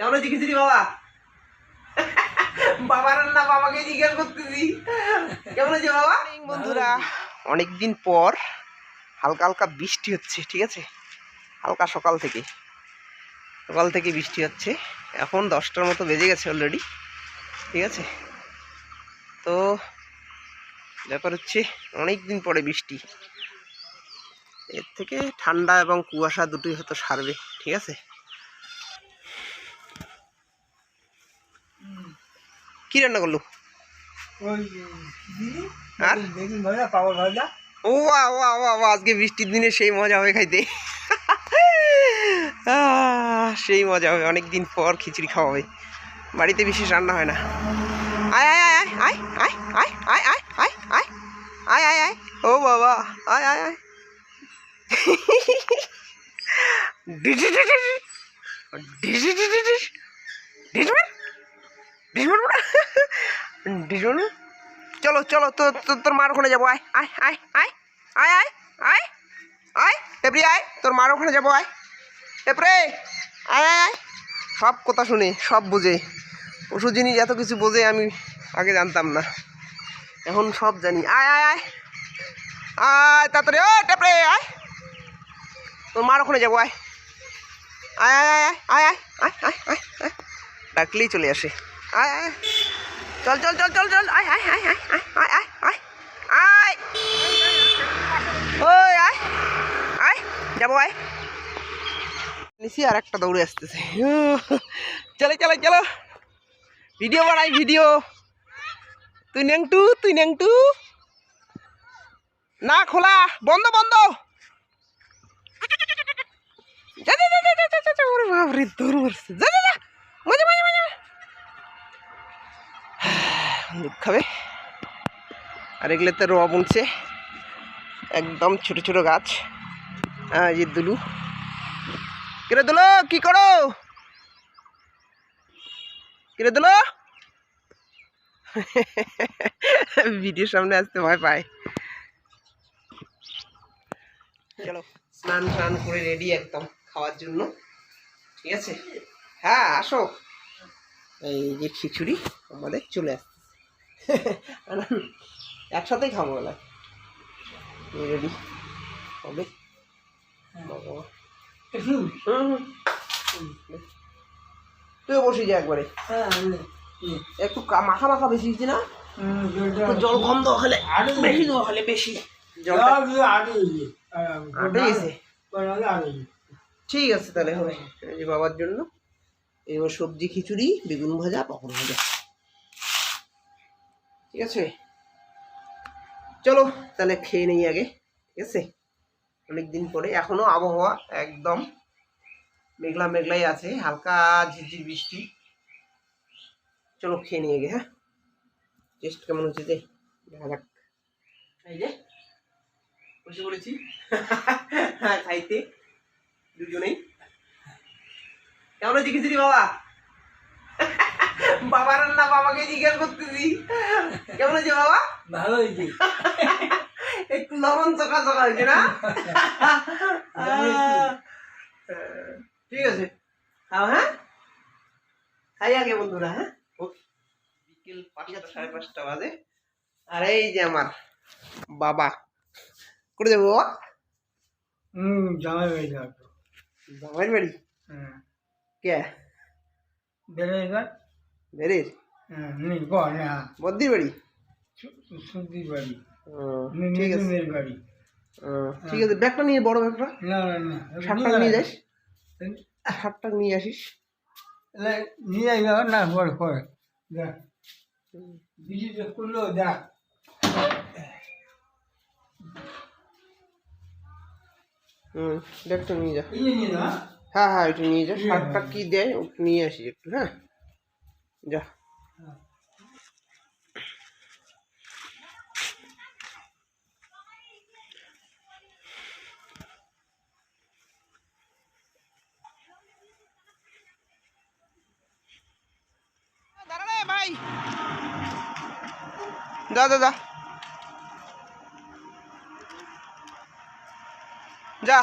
কেমন আছি খিচুড়ি বাবা বাবার না বাবাকে জিজ্ঞেস করতেছি। কেমন আছে বাবা? বন্ধুরা। অনেকদিন পর হালকা হালকা বৃষ্টি হচ্ছে ঠিক আছে? হালকা সকাল থেকে। সকাল থেকে বৃষ্টি হচ্ছে। এখন দশটার মতো বেজে গেছে অলরেডি ঠিক আছে? তো ব্যাপার হচ্ছে অনেক দিন পরে বৃষ্টি। এর থেকে ঠান্ডা এবং কুয়াশা দুটোই হয়তো সারবে ঠিক আছে? কি রান্না করল আর? ও ওয়া ওয়া ওয়া ওয়া, আজকে বৃষ্টির দিনে সেই মজা হবে খাইতে সেই মজা হবে অনেক দিন পর খিচুড়ি খাওয়া হবে বাড়িতে বিশেষ রান্না হয় না আয় আয় আয় আয় আয় আয় আয় আয় আয় আয় আয় আয় আয় ও বাবা আয় আয় আয় ডিস ডিস ডিস ডিস। ডিস ডিস মার মার। চলো চলো তো তোর মার ওখানে যাব আয় আয় আয় আয় আয় আয় আয় আয় এপ্রি আয় তোর মার ওখানে যাব আয় এপ্রে আয় আয় আয় সব কথা শুনে সব বোঝে পশু জিনিস এত কিছু বোঝে আমি আগে জানতাম না এখন সব জানি আয় আয় আয় আয় তাড়াতাড়ি ও টেপরে আয় তোর মার ওখানে যাব আয় আয় আয় আয় আয় আয় আয় আয় আয় ডাকলেই চলে আসে আয় আয় চল চল চল চল চল আয় আয় আয় আয় আয় আয় আয় আয় ওই আয় আয় যাব আয় নিছি আর একটা দৌড়ে আসতেছে চলে চলো চলো ভিডিও বানাই ভিডিও তুই নেংটু তুই নেংটু না খোলা বন্ধ বন্ধ যা যা যা, যা যা যা ওরে বাপরে দৌড় মারছে যা যা যা দুধ খাবে। আর এগুলোতে রোয়া বুনছে। একদম ছোট ছোট গাছ। হ্যাঁ যে দুলু। কিরে দুলো, কি করো? কিরে দুলো? ভিডিওর সামনে আসতে ভয় পায়। চলো, স্নান স্নান করে রেডি একদম খাওয়ার জন্য। ঠিক আছে? হ্যাঁ আসো। এই যে খিচুড়ি, আমাদের চলে আসছে। একসাথেই খাব বলা রেডি হবে। তুইও বসে যা একবারে। একটু মাখা মাখা বেশি হচ্ছে না? জল কম দেওয়া হলে আরও বেশি দেওয়া হলে বেশি। ঠিক আছে তাহলে হবে। বাবার জন্য। এবার সবজি খিচুড়ি, বেগুন ভাজা, পাপড় ভাজা। ঠিক আছে? চলো তাহলে খেয়ে নেই আগে ঠিক আছে? অনেকদিন পরে এখনও আবহাওয়া একদম মেঘলা মেঘলাই আছে হালকা ঝিরঝির বৃষ্টি। চলো খেয়ে নিয়ে আগে হ্যাঁ? টেস্ট কেমন হচ্ছে যে? দেখা যাক। এই যে বসে পড়েছি। খাইতে। দুজনেই। কেমন খিচুড়ি বাবা? বাবার না বাবাকে জিজ্ঞেস করতেছি। কেমন আছে বাবা? ভালো হয়েছে একটু লবণ চকা চকা হয়েছে না? ঠিক আছে। খাও হ্যাঁ? খাই আগে বন্ধুরা হ্যাঁ। বিকেল পাঁচটা সাড়ে পাঁচটা বাজে। আর এই যে আমার বাবা করে দেবো বাবা? হুম জামাই হয়ে যাবে বাবার বাড়ি? হ্যাঁ। কে? বেড়ে এবার? বেরের? হ্যাঁ নেই বল হ্যাঁ। বদ্দির বাড়ি? সর্দির বাড়ি। ঠিক আছে। বাড়ি। ও, ঠিক আছে ব্যাগটা নিয়ে বড় ব্যাগটা? না না শার্টটা নিয়ে যাস। শার্টটা নিয়ে আসিস। নিয়ে যাও না পরে পরে দেখ বিজিটা করল দেখ হুম ব্যাগটা নিয়ে যা। যে হ্যাঁ হ্যাঁ একটু নিয়ে যা। শার্টটা কি দেয় নিয়ে আসিস একটু হ্যাঁ। যা। এই যা যা যা যা।